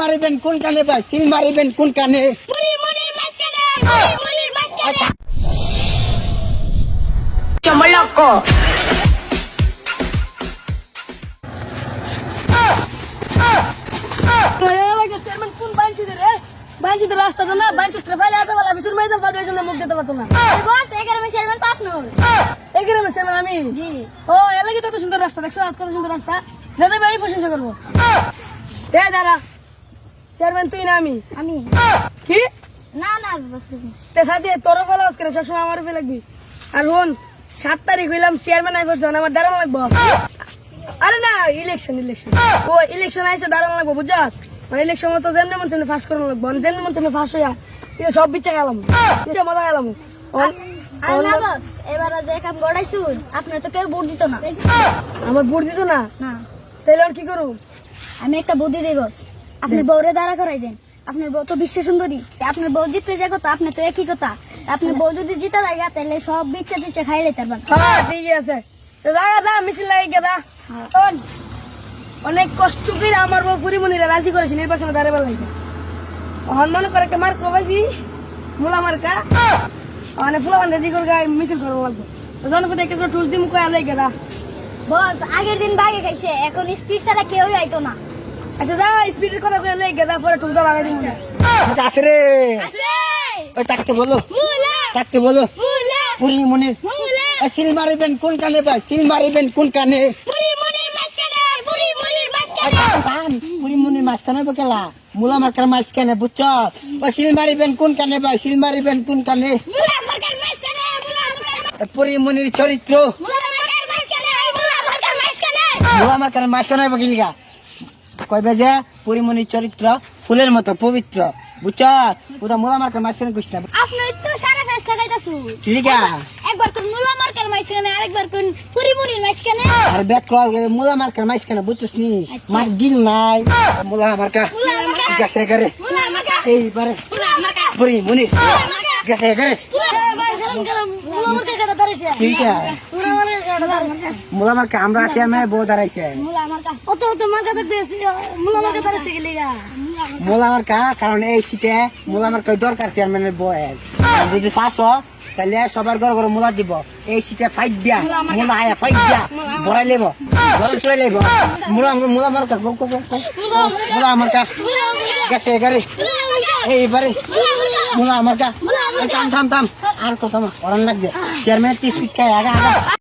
মারিবেন কোন কানে ভাই? সিল মারিবেন কোন কানে? রাস্তা তো না বাঞ্চিত ফেলে বিশুর ময়দান পাবে এই জন্য মুখ দিতে পারতো না। বস এগারো মে চেয়ারম্যান তো আপনার। এই গ্রামে সেমন আমি? জি। ও এলাকি তো সুন্দর রাস্তা দেখছ? কত সুন্দর রাস্তা। যাতে আমি প্রশংসা করব। এ দাঁড়া। চেয়ারম্যান তুই না আমি? আমি। কি? না না বস তে সাথে তোর ফলো করে সবসময় আমার ফেলে লাগবি। আর হন সাত তারিখ হইলাম চেয়ারম্যান আই পড়ছে আমার দাঁড়ানো লাগবো। আরে না ইলেকশন ইলেকশন ও ইলেকশন আইসে দাঁড়ানো লাগবো বুঝছ? মানে ইলেকশন তো যেমনি মন ফাঁস করানো লাগবো মানে যেমনি মন ফাঁস হইয়া সব বিচ্ছা গেলাম। মজা গেলাম। আপনার তো কেউ ভোট দিত না। আমার ভোট দিত না? না। তাইলে আর কি করু? আমি একটা বুদ্ধি দিই বস। আপনি বউরে দাঁড়া করাই দেন। আপনার বউ তো বিশ্ব সুন্দরী। আপনার বউ জিততে যে কথা আপনি তো একই কথা। আপনার বউ যদি জিতা যায় তাহলে সব বিচ্ছে টিচ্ছে খাই পারবেন। হ্যাঁ ঠিক আছে। লাগা দা মিছিল লাগে গেদা অনেক কষ্ট করে আমার বউ পুরিমণিরা রাজি করেছে নির্বাচনে দাঁড়াবার লাগে। অহন মনে করে একটা মার্ক পাইছি মূলা মার্কা। মানে ফুলাবান রেডি করে গায়ে মিছিল করব লাগবো জনপদে একটা টুল দিম কয়া লাগে গেদা বস আগের দিন বাগে খাইছে এখন স্পিড ছাড়া কেউই আইতো না। আচ্ছা যা স্পিডের কথা কয়ে লেগে গেদা পরে টুলটা লাগাই দিম না। আছে রে। ওই তাকতে বলো। তাকতে বলো। পুরি মনে মুলা! সিল মারিবেন কোন কানে ভাই সিল মারিবেন কোন কানে? মুড়ি মুড়ির মাঝখানে মুড়ি মুড়ির মাঝখানে পুরি মনে মাঝখানে বকেলা মুলা মার্কার মাঝখানে বুঝছ? ও সিল মারিবেন কোন কানে ভাই সিল মারিবেন কোন কানে? মুলা মার্কার মাঝখানে মুলা মার্কার পুরি মনির চরিত্র। মুলা মার্কার মাঝখানে মুলা মার্কার মাঝখানে! মুলা মার্কার মাঝখানে বকিলিগা কইবে যে পরিমণির চরিত্র ফুলের মতো পবিত্র। বুঝছ? পুরা মুলা মার্কার মাঝখানে কইস না। আপনার তো সারা ফেস লাগাইতাছু লিগা একবার কোন মুলা মার্কার মাঝখানে আরেকবার কোন পুরি মুড়ির মাঝখানে। আর বেক কল মুলা মার্কার মাঝখানে বুঝছিস নি মার গিল নাই। মুলা মার্কা। গেছে করে এইবারে। পরিমণি। গেছে করে মুলা মার্কা কাটা আছে আমরা আমি বউ দাঁড়াইছে মুলা মুলা মার্কা কারণ এই শীতে মুলা মার্কা দরকার চেয়ারম্যানের বয়ের যদি চাষ তাহলে সবার ঘর ঘর মুলা দিব এই শীতে ফাইট দিয়া মুলা আয়া ফাইট দিয়া বড়াই লেব ঘরে চলে লেব মুলা মুলা গো গো। মুলা মার্কা গেছে গাড়ি এইবারে মুলা মার্কা এই থাম থাম থাম আর কত না অরান লাগছে चेयरमैन तीस फीट का आएगा